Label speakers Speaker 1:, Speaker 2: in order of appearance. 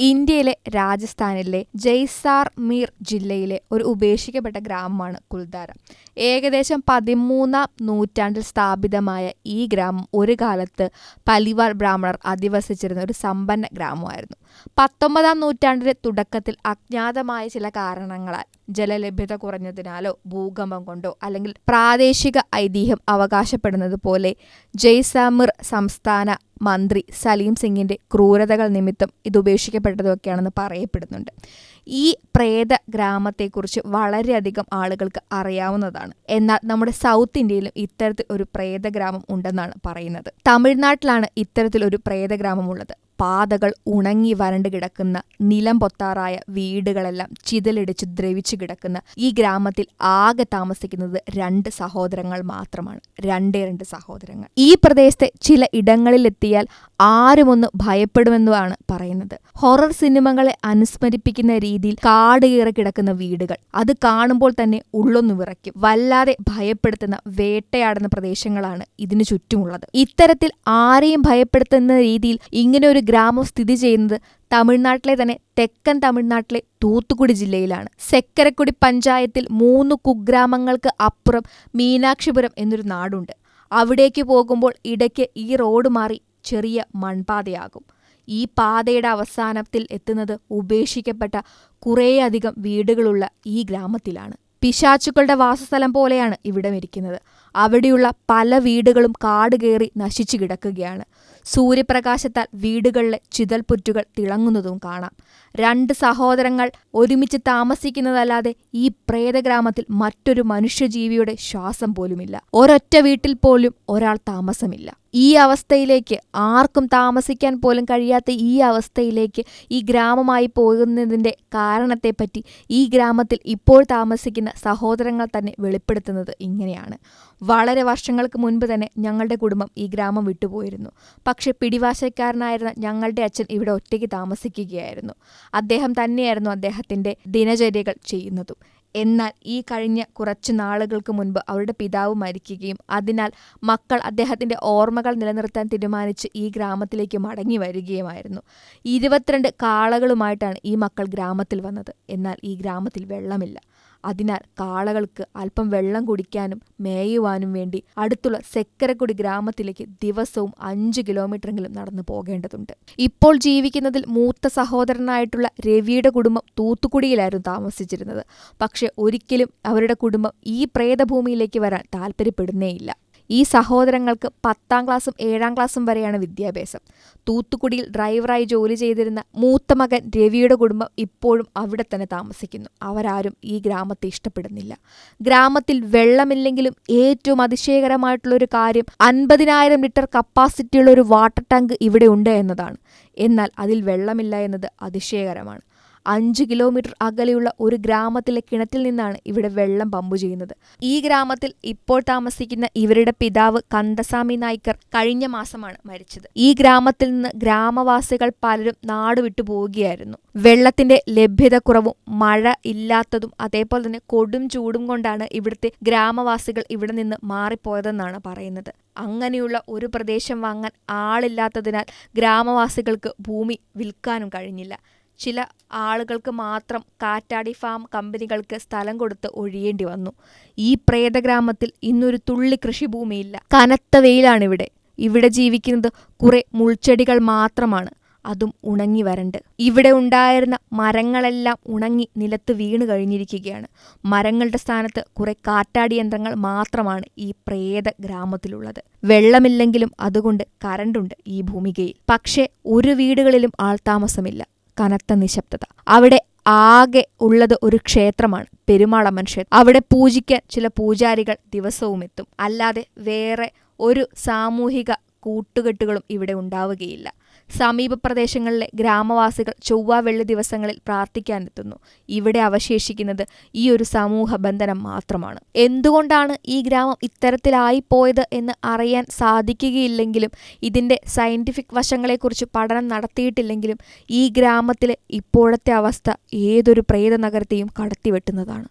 Speaker 1: ഇന്ത്യയിലെ രാജസ്ഥാനിലെ ജയ്സാർമീർ ജില്ലയിലെ ഒരു ഉപേക്ഷിക്കപ്പെട്ട ഗ്രാമമാണ് കുൽദാര. ഏകദേശം പതിമൂന്നാം നൂറ്റാണ്ടിൽ സ്ഥാപിതമായ ഈ ഗ്രാമം ഒരു കാലത്ത് പലിവാർ ബ്രാഹ്മണർ അധിവസിച്ചിരുന്ന ഒരു സമ്പന്ന ഗ്രാമമായിരുന്നു പത്തൊമ്പതാം നൂറ്റാണ്ടിന്റെ തുടക്കത്തിൽ അജ്ഞാതമായ ചില കാരണങ്ങളാൽ ജലലഭ്യത കുറഞ്ഞതിനാലോ ഭൂകമ്പം കൊണ്ടോ അല്ലെങ്കിൽ പ്രാദേശിക ഐതിഹ്യം അവകാശപ്പെടുന്നത് പോലെ ജയ്സാമിർ സംസ്ഥാന മന്ത്രി സലീം സിംഗിന്റെ ക്രൂരതകൾ നിമിത്തം ഇത് ഉപേക്ഷിക്കപ്പെട്ടതൊക്കെയാണെന്ന് പറയപ്പെടുന്നുണ്ട്. ഈ പ്രേത ഗ്രാമത്തെക്കുറിച്ച് വളരെയധികം ആളുകൾക്ക് അറിയാവുന്നതാണ്. എന്നാൽ നമ്മുടെ സൗത്ത് ഇന്ത്യയിലും ഇത്തരത്തിൽ ഒരു പ്രേത ഗ്രാമം ഉണ്ടെന്നാണ് പറയുന്നത്. തമിഴ്നാട്ടിലാണ് ഇത്തരത്തിൽ ഒരു പ്രേത ഗ്രാമമുള്ളത് പാതകൾ ഉണങ്ങി വരണ്ടു കിടക്കുന്ന നിലം പൊത്താറായ വീടുകളെല്ലാം ചിതലിടിച്ച് ദ്രവിച്ചു കിടക്കുന്ന ഈ ഗ്രാമത്തിൽ ആകെ താമസിക്കുന്നത് രണ്ട് സഹോദരങ്ങൾ മാത്രമാണ്. രണ്ടേ രണ്ട് സഹോദരങ്ങൾ. ഈ പ്രദേശത്തെ ചില ഇടങ്ങളിലെത്തിയാൽ ആരുമൊന്ന് ഭയപ്പെടുമെന്നുമാണ് പറയുന്നത്. ഹൊറർ സിനിമകളെ അനുസ്മരിപ്പിക്കുന്ന രീതിയിൽ കാട് കിടക്കുന്ന വീടുകൾ അത് കാണുമ്പോൾ തന്നെ ഉള്ളൊന്നു വിറയ്ക്കും. വല്ലാതെ ഭയപ്പെടുത്തുന്ന വേട്ടയാടുന്ന പ്രദേശങ്ങളാണ് ഇതിനു ചുറ്റുമുള്ളത്. ഇത്തരത്തിൽ ആരെയും ഭയപ്പെടുത്തുന്ന രീതിയിൽ ഇങ്ങനെ ഒരു ഗ്രാമം സ്ഥിതി ചെയ്യുന്നത് തമിഴ്നാട്ടിലെ തന്നെ തെക്കൻ തമിഴ്നാട്ടിലെ തൂത്തുക്കുടി ജില്ലയിലാണ്. സെക്കരക്കുടി പഞ്ചായത്തിൽ മൂന്ന് കുഗ്രാമങ്ങൾക്ക് അപ്പുറം മീനാക്ഷിപുരം എന്നൊരു നാടുണ്ട്. അവിടേക്ക് പോകുമ്പോൾ ഇടയ്ക്ക് ഈ റോഡ് മാറി ചെറിയ മൺപാതയാകും. ഈ പാതയുടെ അവസാനത്തിൽ എത്തുന്നത് ഉപേക്ഷിക്കപ്പെട്ട കുറേയധികം വീടുകളുള്ള ഈ ഗ്രാമത്തിലാണ്. പിശാച്ചുക്കളുടെ വാസസ്ഥലം പോലെയാണ് ഇവിടം ഇരിക്കുന്നത്. അവിടെയുള്ള പല വീടുകളും കാട് കയറി നശിച്ചു കിടക്കുകയാണ്. സൂര്യപ്രകാശത്താൽ വീടുകളിലെ ചിതൽപുറ്റുകൾ തിളങ്ങുന്നതും കാണാം. രണ്ട് സഹോദരങ്ങൾ ഒരുമിച്ച് താമസിക്കുന്നതല്ലാതെ ഈ പ്രേതഗ്രാമത്തിൽ മറ്റൊരു മനുഷ്യജീവിയുടെ ശ്വാസം പോലുമില്ല. ഒരൊറ്റ വീട്ടിൽ പോലും ഒരാൾ താമസമില്ല. ഈ അവസ്ഥയിലേക്ക് ആർക്കും താമസിക്കാൻ പോലും കഴിയാത്ത ഈ അവസ്ഥയിലേക്ക് ഈ ഗ്രാമമായി പോകുന്നതിന്റെ കാരണത്തെപ്പറ്റി ഈ ഗ്രാമത്തിൽ ഇപ്പോൾ താമസിക്കുന്ന സഹോദരങ്ങൾ തന്നെ വെളിപ്പെടുത്തുന്നത് ഇങ്ങനെയാണ്. വളരെ വർഷങ്ങൾക്ക് മുൻപ് തന്നെ ഞങ്ങളുടെ കുടുംബം ഈ ഗ്രാമം വിട്ടുപോയിരുന്നു. പക്ഷേ പിടിവാശക്കാരനായിരുന്ന ഞങ്ങളുടെ അച്ഛൻ ഇവിടെ ഒറ്റയ്ക്ക് താമസിക്കുകയായിരുന്നു. അദ്ദേഹം തന്നെയായിരുന്നു അദ്ദേഹത്തിന്റെ ദിനചര്യകൾ ചെയ്യുന്നതും. എന്നാൽ ഈ കഴിഞ്ഞ കുറച്ച് നാളുകൾക്ക് മുൻപ് അവരുടെ പിതാവ് മരിക്കുകയും അതിനാൽ മക്കൾ അദ്ദേഹത്തിന്റെ ഓർമ്മകൾ നിലനിർത്താൻ തീരുമാനിച്ച് ഈ ഗ്രാമത്തിലേക്ക് മടങ്ങി വരികയുമായിരുന്നു. ഇരുപത്തിരണ്ട് കാളകളുമായിട്ടാണ് ഈ മക്കൾ ഗ്രാമത്തിൽ വന്നത്. എന്നാൽ ഈ ഗ്രാമത്തിൽ വെള്ളമില്ല. അതിനാൽ കാളകൾക്ക് അല്പം വെള്ളം കുടിക്കാനും മേയുവാനും വേണ്ടി അടുത്തുള്ള സെക്കരക്കുടി ഗ്രാമത്തിലേക്ക് ദിവസവും അഞ്ച് കിലോമീറ്ററെങ്കിലും നടന്നു പോകേണ്ടതുണ്ട്. ഇപ്പോൾ ജീവിക്കുന്നതിൽ മൂത്ത സഹോദരനായിട്ടുള്ള രവിയുടെ കുടുംബം തൂത്തുക്കുടിയിലായിരുന്നു താമസിച്ചിരുന്നത്. പക്ഷെ ഒരിക്കലും അവരുടെ കുടുംബം ഈ പ്രേതഭൂമിയിലേക്ക് വരാൻ താല്പര്യപ്പെടുന്നേയില്ല. ഈ സഹോദരങ്ങൾക്ക് പത്താം ക്ലാസ്സും ഏഴാം ക്ലാസ്സും വരെയാണ് വിദ്യാഭ്യാസം. തൂത്തുക്കുടിയിൽ ഡ്രൈവറായി ജോലി ചെയ്തിരുന്ന മൂത്ത മകൻ രവിയുടെ കുടുംബം ഇപ്പോഴും അവിടെ തന്നെ താമസിക്കുന്നു. അവരാരും ഈ ഗ്രാമത്തെ ഇഷ്ടപ്പെടുന്നില്ല. ഗ്രാമത്തിൽ വെള്ളമില്ലെങ്കിലും ഏറ്റവും അതിശയകരമായിട്ടുള്ളൊരു കാര്യം അൻപതിനായിരം ലിറ്റർ കപ്പാസിറ്റിയുള്ള ഒരു വാട്ടർ ടാങ്ക് ഇവിടെ ഉണ്ട് എന്നതാണ്. എന്നാൽ അതിൽ വെള്ളമില്ല എന്നത് അതിശയകരമാണ്. അഞ്ച് കിലോമീറ്റർ അകലെയുള്ള ഒരു ഗ്രാമത്തിലെ കിണറ്റിൽ നിന്നാണ് ഇവിടെ വെള്ളം പമ്പു ചെയ്യുന്നത്. ഈ ഗ്രാമത്തിൽ ഇപ്പോൾ താമസിക്കുന്ന ഇവരുടെ പിതാവ് കന്തസ്വാമി നായ്ക്കർ കഴിഞ്ഞ മാസമാണ് മരിച്ചത്. ഈ ഗ്രാമത്തിൽ നിന്ന് ഗ്രാമവാസികൾ പലരും നാട് വിട്ടു പോവുകയായിരുന്നു. വെള്ളത്തിന്റെ ലഭ്യതക്കുറവും മഴ ഇല്ലാത്തതും അതേപോലെ തന്നെ കൊടും ചൂടും കൊണ്ടാണ് ഇവിടുത്തെ ഗ്രാമവാസികൾ ഇവിടെ നിന്ന് മാറിപ്പോയതെന്നാണ് പറയുന്നത്. അങ്ങനെയുള്ള ഒരു പ്രദേശം വാങ്ങാൻ ആളില്ലാത്തതിനാൽ ഗ്രാമവാസികൾക്ക് ഭൂമി വിൽക്കാനും കഴിഞ്ഞില്ല. ചില ആളുകൾക്ക് മാത്രം കാറ്റാടി ഫാം കമ്പനികൾക്ക് സ്ഥലം കൊടുത്ത് ഒഴിയേണ്ടി വന്നു. ഈ പ്രേതഗ്രാമത്തിൽ ഇന്നൊരു തുള്ളി കൃഷിഭൂമിയില്ല. കനത്ത വെയിലാണിവിടെ. ഇവിടെ ജീവിക്കുന്നത് കുറെ മുൾച്ചെടികൾ മാത്രമാണ്. അതും ഉണങ്ങി വരണ്ട്. ഇവിടെ ഉണ്ടായിരുന്ന മരങ്ങളെല്ലാം ഉണങ്ങി നിലത്ത് വീണു കഴിഞ്ഞിരിക്കുകയാണ്. മരങ്ങളുടെ സ്ഥാനത്ത് കുറെ കാറ്റാടി യന്ത്രങ്ങൾ മാത്രമാണ് ഈ പ്രേത ഗ്രാമത്തിലുള്ളത് വെള്ളമില്ലെങ്കിലും അതുകൊണ്ട് കരണ്ടുണ്ട് ഈ ഭൂമികയിൽ. പക്ഷേ ഒരു വീടുകളിലും ആൾതാമസമില്ല കനത്ത നിശബ്ദത. അവിടെ ആകെ ഉള്ളത് ഒരു ക്ഷേത്രമാണ് പെരുമാളമ്മൻ ക്ഷേത്രം. അവിടെ പൂജിക്കാൻ ചില പൂജാരികൾ ദിവസവും എത്തും അല്ലാതെ വേറെ ഒരു സാമൂഹിക കൂട്ടുകെട്ടുകളും ഇവിടെ ഉണ്ടാവുകയില്ല. സമീപ പ്രദേശങ്ങളിലെ ഗ്രാമവാസികൾ ചൊവ്വ വെള്ളി ദിവസങ്ങളിൽ പ്രാർത്ഥിക്കാനെത്തുന്നു. ഇവിടെ അവശേഷിക്കുന്നത് ഈ ഒരു സമൂഹ ബന്ധനം മാത്രമാണ്. എന്തുകൊണ്ടാണ് ഈ ഗ്രാമം ഇത്തരത്തിലായിപ്പോയത് എന്ന് അറിയാൻ സാധിക്കുകയില്ലെങ്കിലും ഇതിന്റെ സയന്റിഫിക് വശങ്ങളെക്കുറിച്ച് പഠനം നടത്തിയിട്ടില്ലെങ്കിലും ഈ ഗ്രാമത്തിലെ ഇപ്പോഴത്തെ അവസ്ഥ ഏതൊരു പ്രേത നഗരത്തെയും കടത്തിവെട്ടുന്നതാണ്.